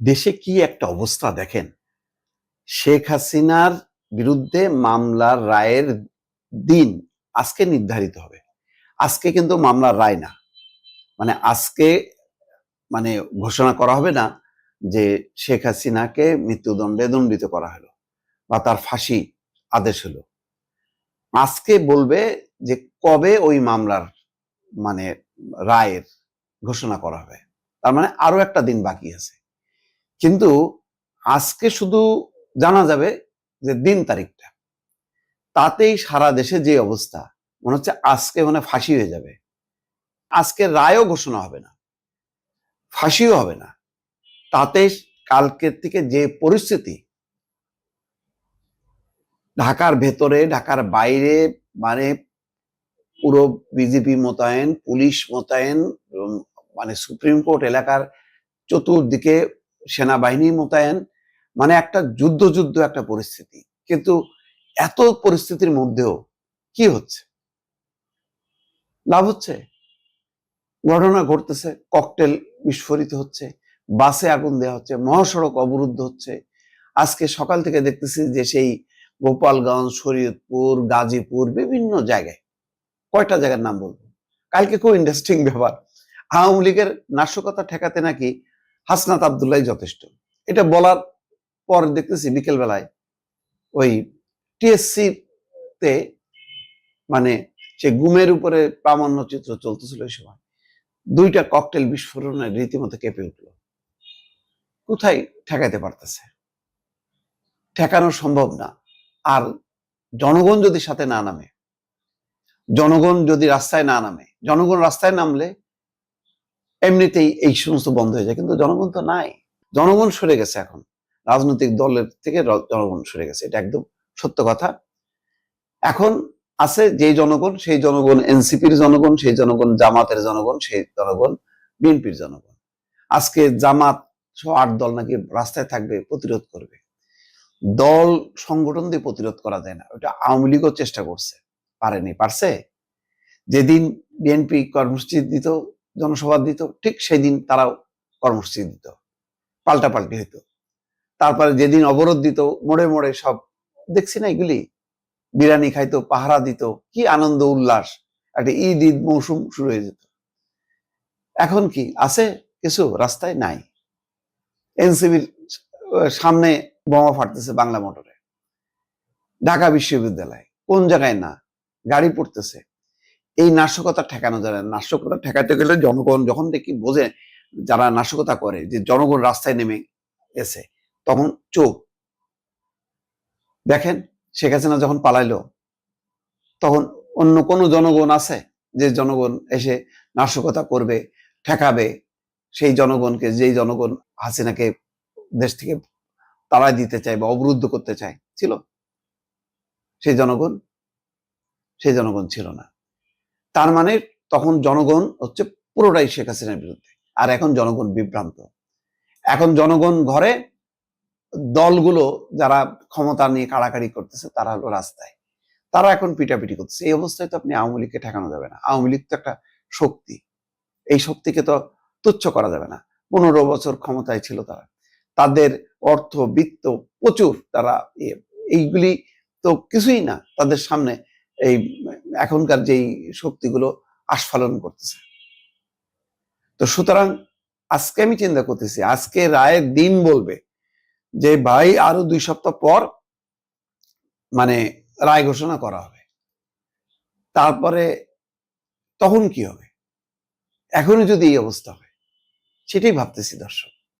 দেশে কি একটা অবস্থা দেখেন? শেখ হাসিনার বিরুদ্ধে মামলার রায়ের দিন আজকে নির্ধারিত হবে। আজকে কিন্তু মামলার রায় না। মানে আজকে মানে ঘোষণা করা হবে না যে শেখ হাসিনাকে মৃত্যুদণ্ডে দণ্ডিত করা হলো বা তার ফাঁসি আদেশ হলো। আজকে বলবে যে কবে ওই মামলার মানে রায়ের ঘোষণা করা হবে। তার মানে আরও একটা দিন বাকি আছে। কিন্তু আজকে শুধু জানা যাবে যে দিন তারিখটা। তাতেই সারা দেশে যে অবস্থা, মনে হচ্ছে আজকে মানে ফাঁসি হয়ে যাবে। আজকে রায়ও ঘোষণা হবে না, ফাঁসিও হবে না। তাতে কালকের থেকে যে পরিস্থিতি, ঢাকার ভেতরে, ঢাকার বাইরে মানে পুরো বিজেপি মোতায়েন, পুলিশ মোতায়েন মানে সুপ্রিম কোর্ট এলাকার চতুর্দিকে সেনাবাহিনী মোতায়েন মানে একটা যুদ্ধ যুদ্ধ একটা পরিস্থিতি। কিন্তু এত পরিস্থিতির মধ্যেও কি হচ্ছে? লাভ হচ্ছে? ঘটনা ঘটতেছে, ককটেল বিস্ফোরিত হচ্ছে, বাসে আগুন দেওয়া হচ্ছে, মহাসড়ক অবরুদ্ধ হচ্ছে। আজকে সকাল থেকে দেখতেছি যে সেই গোপালগঞ্জ, শরীয়তপুর, গাজীপুর বিভিন্ন জায়গায়, কয়টা জায়গার নাম বলব? কালকে খুব ইন্টারেস্টিং ব্যাপার। আওয়ামী লীগের নাশকতা ঠেকাতে নাকি হাসনাত আবদুল্লাহ যথেষ্ট। এটা বলার পর দেখতেছি বিকেল বেলায় ওই টিএসসি তে মানে সে গুমের উপরে প্রামাণ্য চিত্র চলতেছিল ওই সময়, দুইটা ককটেল বিস্ফোরণের রীতিমতো কেঁপে উঠল। কোথায় ঠেকাইতে পারতেছে? ঠেকানো সম্ভব না। আর জনগণ যদি সাথে না নামে, জনগণ যদি রাস্তায় না নামে, জনগণ রাস্তায় নামলে এমনিতেই এই সমস্ত বন্ধ হয়ে যায়, কিন্তু জনগণ তো নাই। জনগণ সরে গেছে এখন। রাজনৈতিক দলের থেকে জনগণ সরে গেছে, এটা একদম সত্য কথা। এখন আছে যে জনগণ, সেই জনগণ এনসিপির জনগণ, সেই জনগণ জামাতের জনগণ, সেই জনগণ বিএনপির জনগণ। আজকে জামাত সহ আট দল নাকি রাস্তায় থাকবে, প্রতিরোধ করবে। দল সংগঠন দিয়ে প্রতিরোধ করা যায় না, ওটা আওয়ামী লীগও চেষ্টা করছে। পারেনি, পারছে? যেদিন বিএনপি কর্মসূচি দিত জনসভা দিত, ঠিক সেই দিন তারাও কর্মসূচি দিত, পাল্টাপাল্টি হইতো। তারপরে যেদিন অবরোধ দিত, মোড়ে মোড়ে সব, দেখছি না এগুলি? বিরিয়ানি খাইতো, পাহারা দিত, কি আনন্দ, উল্লাস, একটা ঈদ ঈদ মৌসুম শুরু হয়ে যেত। এখন কি, আছে কিছু? রাস্তায় নাই। এনসিবির সামনে বোমা ফাটতেছে বাংলা মোটরে। ঢাকা বিশ্ববিদ্যালয়, কোন জায়গায় না? গাড়ি পড়তেছে। এই নাশকতা ঠেকানো যায় না। নাশকতা ঠেকাতে গেলে জনগণ যখন দেখি বোঝে, যারা নাশকতা করে, যে জনগণ রাস্তায় নেমে এসে, তখন চোখ। দেখেন, শেখ হাসিনা যখন পালাইলো, তখন অন্য কোন জনগণ আছে যে জনগণ এসে নাশকতা করবে, ঠেকাবে? সেই জনগণকে, যেই জনগণ হাসিনাকে দেশ থেকে তাড়াই দিতে চায় বা অবরুদ্ধ করতে চায়, ছিল? সেই জনগণ? সেই জনগণ ছিল না। তার মানে তখন জনগণ হচ্ছে পুরোটাই শেখ হাসিনার বিরুদ্ধে। আর এখন জনগণ বিভ্রান্ত। এখন জনগণ ঘরে দলগুলো যারা ক্ষমতা নিয়ে কাড়াকাড়ি করতেছে, তারা হলো রাস্তায়। তারা এখন পিটাপিটি করতেছে। এই অবস্থায় তো আপনি আওয়ামী লীগকে ঠেকানো যাবে না। আওয়ামী লীগ তো একটা শক্তি। এই শক্তিকে তো তুচ্ছ করা যাবে না। পনেরো বছর ক্ষমতায় ছিল তারা। তাদের অর্থ, বিত্ত প্রচুর তারা এইগুলি তো কিছুই না। তাদের সামনে এই এখনকার যেই শক্তিগুলো আস্ফালন করতেছে। তো সুতরাং আজকে আমি চিন্তা করতেছি, আজকে রায়ের দিন বলবে যে ভাই আরও দুই সপ্তাহ পর মানে রায় ঘোষণা করা হবে। তারপরে তখন কি হবে? এখনই যদি এই অবস্থা হয়, সেটাই ভাবতেছি দর্শক।